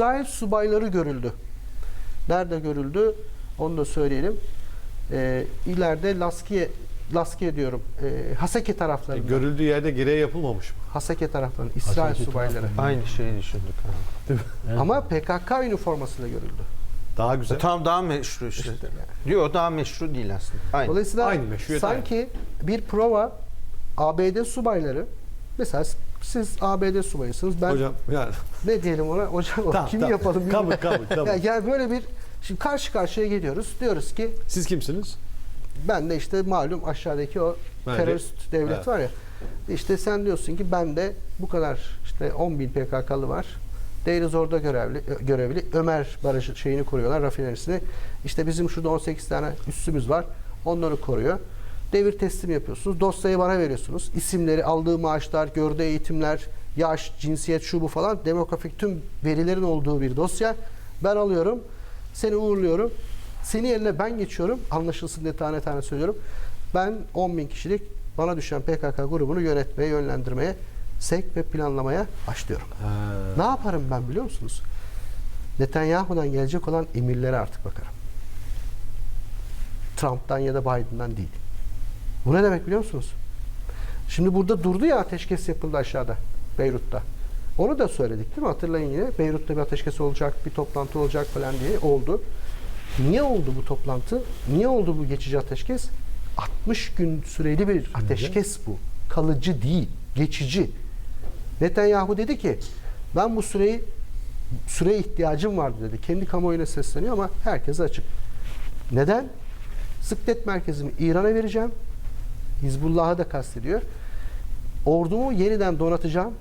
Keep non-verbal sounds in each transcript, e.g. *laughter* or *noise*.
İsrail subayları görüldü. Nerede görüldü? Onu da söyleyelim. Ee, ileride Laskiye Laskiye diyorum. E, Haseke taraflarında. Görüldüğü yerde gereği yapılmamış mı? Haseke taraflarında İsrail Haseki subayları. taraflarında. Aynı şeyi düşündük. Evet. Ama PKK üniformasıyla görüldü. Daha güzel. Tam daha meşru işte. Yok daha meşru değil aslında. Aynı. Dolayısıyla Aynı sanki bir prova ABD subayları mesela siz ABD subayısınız. Ben Hocam yani ne diyelim ona? Hocam Tamam, kimi tamam. yapalım? Kabul, kabul, *laughs* kabul. Ya, yani böyle bir şimdi karşı karşıya geliyoruz. Diyoruz ki siz kimsiniz? ben de işte malum aşağıdaki o Ben de- terörist devlet Evet. var ya. İşte sen diyorsun ki ben de bu kadar işte 10 bin PKK'lı var. Değiliz orada görevli, görevli. Ömer Barış şeyini koruyorlar rafinerisini. İşte bizim şurada 18 tane üssümüz var. Onları koruyor. Devir teslim yapıyorsunuz. Dosyayı bana veriyorsunuz. İsimleri, aldığı maaşlar, gördüğü eğitimler, yaş, cinsiyet, şu bu falan demografik tüm verilerin olduğu bir dosya. Ben alıyorum. Seni uğurluyorum. Seni yerine ben geçiyorum. Anlaşılsın diye tane tane söylüyorum. Ben 10 bin kişilik bana düşen PKK grubunu yönetmeye, yönlendirmeye, sevk ve planlamaya başlıyorum. Ne yaparım ben biliyor musunuz? Netanyahu'dan gelecek olan emirlere artık bakarım. Trump'tan ya da Biden'dan değil. Bu ne demek biliyor musunuz? Şimdi burada durdu ya ateşkes yapıldı aşağıda Beyrut'ta. Onu da söyledik değil mi? Hatırlayın yine. Beyrut'ta bir ateşkes olacak, bir toplantı olacak falan diye oldu. Niye oldu bu toplantı? Niye oldu bu geçici ateşkes? 60 gün süreli bir ateşkes bu. Kalıcı değil, geçici. Netanyahu dedi ki ben bu süreyi süre ihtiyacım vardı dedi. Kendi kamuoyuna sesleniyor ama herkese açık. Neden? Sıklet merkezimi İran'a vereceğim. Hizbullah'ı da kastediyor. Ordumu yeniden donatacağım.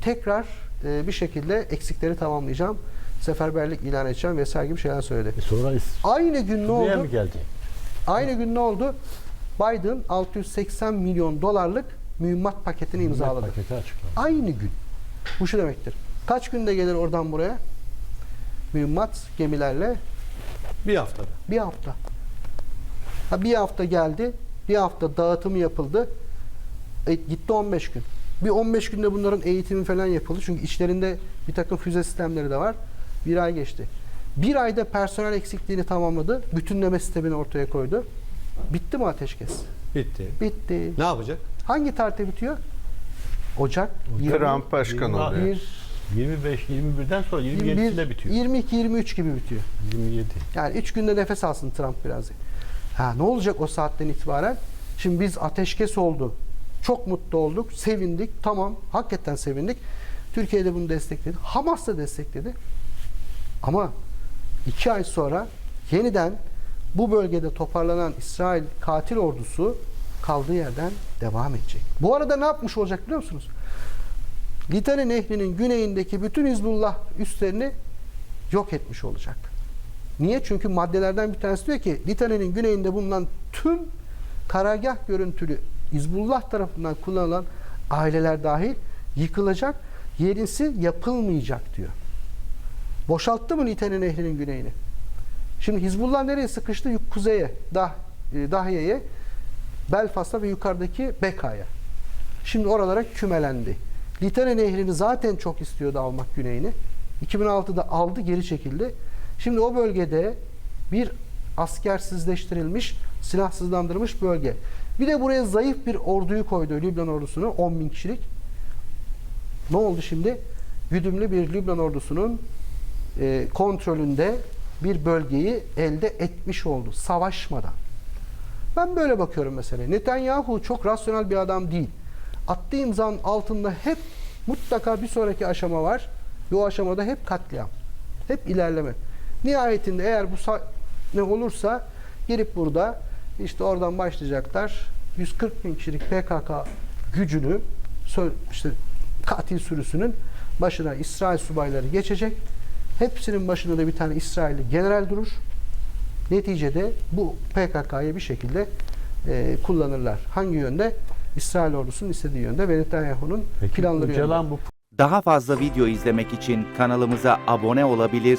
Tekrar e, bir şekilde eksikleri tamamlayacağım. Seferberlik ilan edeceğim vesaire gibi şeyler söyledi. E sonra Aynı gün ne oldu? mı geldi? Aynı gün ne oldu? Biden 680 milyon dolarlık mühimmat paketini imzaladı. Paketi açıkladı. Aynı gün. Bu şu demektir. Kaç günde gelir oradan buraya? Mühimmat gemilerle Bir haftada. bir hafta. Ha, bir hafta geldi. Bir hafta dağıtımı yapıldı. E, gitti 15 gün. Bir 15 günde bunların eğitimi falan yapıldı. Çünkü içlerinde bir takım füze sistemleri de var. Bir ay geçti. Bir ayda personel eksikliğini tamamladı. Bütünleme sistemini ortaya koydu. Bitti mi ateşkes? Bitti. Bitti. Ne yapacak? Hangi tarihte bitiyor? Ocak. Trump başkan oluyor. 21, 25 21'den sonra 27'sinde bitiyor. 22, 23 gibi bitiyor. 27. Yani 3 günde nefes alsın Trump biraz. Ha ne olacak o saatten itibaren? Şimdi biz ateşkes oldu. Çok mutlu olduk. Sevindik. Tamam. Hakikaten sevindik. Türkiye de bunu destekledi. Hamas da destekledi. Ama iki ay sonra yeniden bu bölgede toparlanan İsrail katil ordusu kaldığı yerden devam edecek. Bu arada ne yapmış olacak biliyor musunuz? Litani Nehri'nin güneyindeki bütün Hizbullah üslerini yok etmiş olacak. Niye? Çünkü maddelerden bir tanesi diyor ki Litani'nin güneyinde bulunan tüm karargah görüntülü Hizbullah tarafından kullanılan aileler dahil yıkılacak, yenisi yapılmayacak diyor. Boşalttı mı Litani Nehri'nin güneyini? Şimdi Hizbullah nereye sıkıştı? Kuzeye, Dah, e, Dahye'ye, Belfast'a ve yukarıdaki Beka'ya. Şimdi oralara kümelendi. Litani Nehri'ni zaten çok istiyordu almak güneyini. 2006'da aldı, geri çekildi. Şimdi o bölgede bir askersizleştirilmiş, silahsızlandırılmış bölge. Bir de buraya zayıf bir orduyu koydu, Lübnan ordusunu, 10 bin kişilik. Ne oldu şimdi? Güdümlü bir Lübnan ordusunun e, kontrolünde bir bölgeyi elde etmiş oldu, savaşmadan. Ben böyle bakıyorum mesela. Netanyahu çok rasyonel bir adam değil. Attığı imzanın altında hep mutlaka bir sonraki aşama var. Ve o aşamada hep katliam. Hep ilerleme. Nihayetinde eğer bu ne olursa gelip burada işte oradan başlayacaklar. 140 bin kişilik PKK gücünü işte katil sürüsünün başına İsrail subayları geçecek. Hepsinin başında da bir tane İsrailli general durur. Neticede bu PKK'yı bir şekilde e, kullanırlar. Hangi yönde? İsrail ordusunun istediği yönde ve Netanyahu'nun planları yönde. Bu Daha fazla video izlemek için kanalımıza abone olabilir,